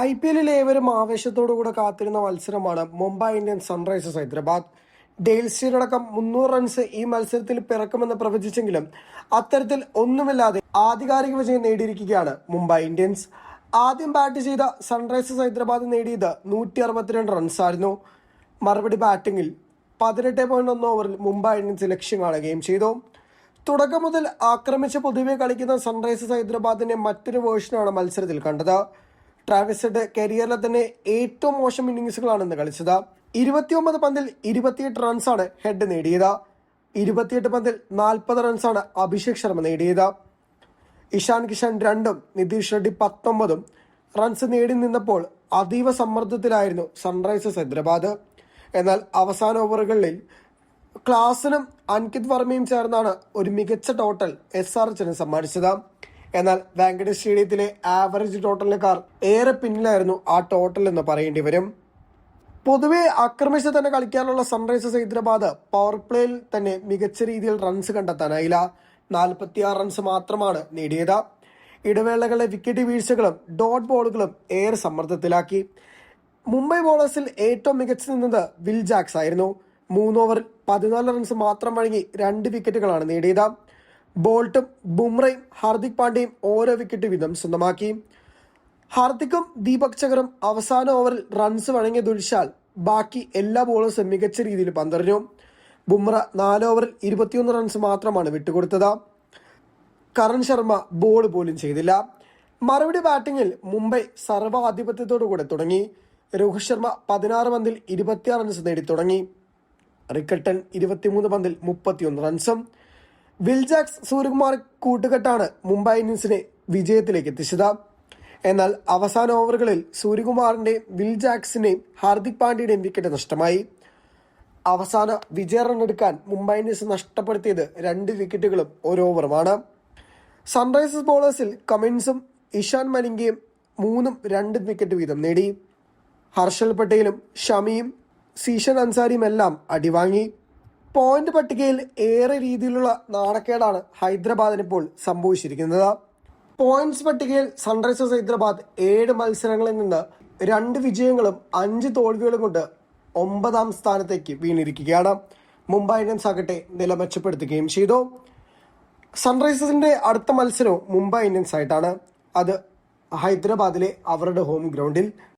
I P എല്ലിൽ ഏവരും ആവേശത്തോടുകൂടെ കാത്തിരുന്ന മത്സരമാണ് Mumbai Indians Sunrisers Hyderabad. Dale സ്റ്റീലടക്കം മുന്നൂറ് റൺസ് ഈ മത്സരത്തിൽ പിറക്കുമെന്ന് പ്രവചിച്ചെങ്കിലും അത്തരത്തിൽ ഒന്നുമില്ലാതെ ആധികാരിക വിജയം നേടിയിരിക്കുകയാണ് മുംബൈ ഇന്ത്യൻസ്. ആദ്യം ബാറ്റ് ചെയ്ത സൺറൈസേഴ്സ് ഹൈദരാബാദ് നേടിയത് നൂറ്റി അറുപത്തിരണ്ട് റൺസായിരുന്നു മറുപടി ബാറ്റിംഗിൽ പതിനെട്ട് പോയിന്റ് ഒന്ന് ഓവറിൽ മുംബൈ ഇന്ത്യൻസ് ലക്ഷ്യം കാണുകയും ചെയ്തു. തുടക്കം മുതൽ ആക്രമിച്ച് പൊതുവെ കളിക്കുന്ന സൺറൈസേഴ്സ് ഹൈദരാബാദിന്റെ മറ്റൊരു വേർഷനാണ് മത്സരത്തിൽ കണ്ടത്. ട്രാവിസഡ് കരിയറിലെ തന്നെ ഏറ്റവും മോശം ഇന്നിങ്സുകളാണ് ഇന്ന് കളിച്ചത്. ഇരുപത്തിയൊമ്പത് പന്തിൽ ഇരുപത്തിയെട്ട് റൺസാണ് ഹെഡ് നേടിയത്. ഇരുപത്തിയെട്ട് പന്തിൽ നാൽപ്പത് റൺസാണ് അഭിഷേക് ശർമ്മ നേടിയത്. ഇഷാൻ കിഷൻ രണ്ടും നിതീഷ് റെഡ്ഡി പത്തൊമ്പതും റൺസ് നേടി നിന്നപ്പോൾ അതീവ സമ്മർദ്ദത്തിലായിരുന്നു സൺറൈസേഴ്സ് ഹൈദരാബാദ്. എന്നാൽ അവസാന ഓവറുകളിൽ ക്ലാസിനും അൻകിത് വർമ്മയും ചേർന്നാണ് ഒരു മികച്ച ടോട്ടൽ എസ് ആർ എച്ചിന് സമ്മാനിച്ചത്. എന്നാൽ വാങ്കഡേഷ് സ്റ്റേഡിയത്തിലെ ആവറേജ് ടോട്ടലിനേക്കാൾ ഏറെ പിന്നിലായിരുന്നു ആ ടോട്ടൽ എന്ന് പറയേണ്ടി വരും. പൊതുവെ ആക്രമിച്ച് തന്നെ കളിക്കാനുള്ള സൺറൈസേഴ്സ് ഹൈദരാബാദ് പവർ പ്ലേയിൽ തന്നെ മികച്ച രീതിയിൽ റൺസ് കണ്ടെത്താനായില്ല. നാൽപ്പത്തിയാറ് റൺസ് മാത്രമാണ് നേടിയത്. ഇടവേളകളിലെ വിക്കറ്റ് വീഴ്ചകളും ഡോട്ട് ബോളുകളും ഏറെ സമ്മർദ്ദത്തിലാക്കി. മുംബൈ ബോളേഴ്സിൽ ഏറ്റവും മികച്ചു നിന്നത് വിൽ ജാക്സ് ആയിരുന്നു. മൂന്ന് പതിനാല് റൺസ് മാത്രം വഴങ്ങി രണ്ട് വിക്കറ്റുകളാണ് നേടിയത്. ബോൾട്ടും ബുംറയും ഹാർദിക് പാണ്ഡ്യയും ഓരോ വിക്കറ്റ് വീതം സ്വന്തമാക്കി. ഹാർദിക്കും ദീപക് ചകറും അവസാന ഓവറിൽ റൺസ് വഴങ്ങിയ ദുൽശാൽ ബാക്കി എല്ലാ ബോളേഴ്സും മികച്ച രീതിയിൽ പന്തറിഞ്ഞു. ബുംറ നാല് ഓവറിൽ ഇരുപത്തിയൊന്ന് റൺസ് മാത്രമാണ് വിട്ടുകൊടുത്തത്. കരൺ ശർമ്മ ബോൾ പോലും ചെയ്തില്ല. മറുപടി ബാറ്റിംഗിൽ മുംബൈ സർവാധിപത്യത്തോടുകൂടെ തുടങ്ങി. രോഹിത് ശർമ്മ പതിനാറ് പന്തിൽ ഇരുപത്തിയാറ് റൺസ് നേടി തുടങ്ങി. റിക്കട്ടൺ ഇരുപത്തിമൂന്ന് പന്തിൽ മുപ്പത്തിയൊന്ന് റൺസും വിൽജാക്സ് സൂര്യകുമാർ കൂട്ടുകെട്ടാണ് മുംബൈ ഇന്ത്യൻസിനെ വിജയത്തിലേക്ക് എത്തിച്ചത്. എന്നാൽ അവസാന ഓവറുകളിൽ സൂര്യകുമാറിന്റെയും വിൽജാക്സിന്റെയും ഹാർദിക് പാണ്ഡ്യയുടെയും വിക്കറ്റ് നഷ്ടമായി. അവസാന വിജയ റൺ എടുക്കാൻ മുംബൈ ഇന്ത്യൻസ് നഷ്ടപ്പെടുത്തിയത് രണ്ട് വിക്കറ്റുകളും ഒരു ഓവറുമാണ് സൺറൈസേഴ്സ് ബോളേഴ്സിൽ കമിൻസും ഇഷാൻ മലിംഗയും മൂന്നും രണ്ട് വിക്കറ്റ് വീതം നേടി. ഹർഷൽ പട്ടേലും ഷമിയും സീഷൻ അൻസാരിയും എല്ലാം അടിവാങ്ങി. പോയിന്റ് പട്ടികയിൽ ഏറെ രീതിയിലുള്ള നാണക്കേടാണ് ഹൈദരാബാദിന് ഇപ്പോൾ സംഭവിച്ചിരിക്കുന്നത്. പോയിന്റ്സ് പട്ടികയിൽ സൺറൈസേഴ്സ് ഹൈദരാബാദ് ഏഴ് മത്സരങ്ങളിൽ നിന്ന് രണ്ട് വിജയങ്ങളും അഞ്ച് തോൽവികളും കൊണ്ട് ഒമ്പതാം സ്ഥാനത്തേക്ക് വീണിരിക്കുകയാണ്. മുംബൈ ഇന്ത്യൻസ് ആകട്ടെ നില മെച്ചപ്പെടുത്തുകയും ചെയ്തു. സൺറൈസേഴ്സിന്റെ അടുത്ത മത്സരവും മുംബൈ ഇന്ത്യൻസ് ആയിട്ടാണ്. അത് ഹൈദരാബാദിലെ അവരുടെ ഹോം ഗ്രൗണ്ടിൽ.